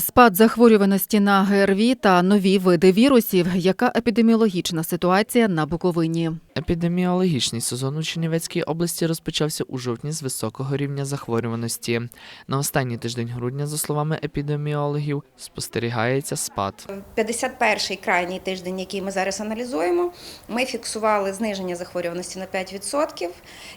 Спад захворюваності на ГРВІ та нові види вірусів. Яка епідеміологічна ситуація на Буковині? Епідеміологічний сезон у Чернівецькій області розпочався у жовтні з високого рівня захворюваності. На останній тиждень грудня, за словами епідеміологів, спостерігається спад. 51-й крайній тиждень, який ми зараз аналізуємо, ми фіксували зниження захворюваності на 5%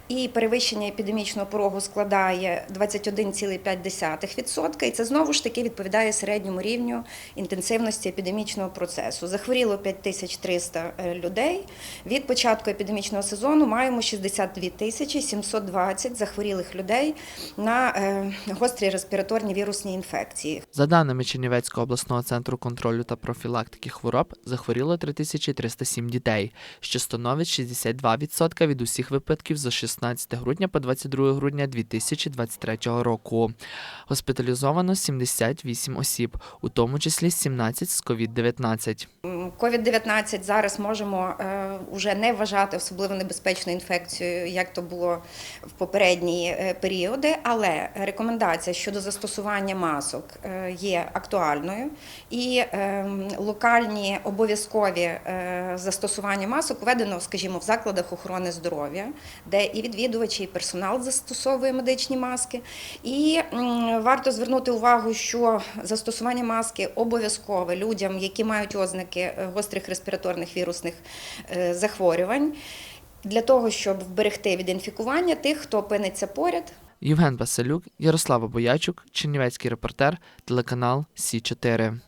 і перевищення епідемічного порогу складає 21,5%. І це знову ж таки відповідає середньому рівню інтенсивності епідемічного процесу. Захворіло 5300 людей. Від початку епідемічного сезону маємо 62 тисячі 720 захворілих людей на е, гострі респіраторні вірусні інфекції. За даними Чернівецького обласного центру контролю та профілактики хвороб, захворіло 3307 дітей, що становить 62% від усіх випадків з 16 грудня по 22 грудня 2023 року. Госпіталізовано 78 осіб, у тому числі 17 з COVID-19. COVID-19 зараз можемо вже не вважати особливо небезпечною інфекцією, як то було в попередні е, періоди, але рекомендація щодо застосування масок е, є актуальною, і е, локальні обов'язкові е, застосування масок введено, скажімо, в закладах охорони здоров'я, де і відвідувачі, і персонал застосовує медичні маски. І варто звернути увагу, що застосування маски обов'язкове людям, які мають ознаки е, гострих респіраторних вірусних е, захворювань, для того, щоб вберегти від інфікування тих, хто опиниться поряд. Євген Василюк, Ярослава Боячук, Чернівецький репортер, телеканал Сі 4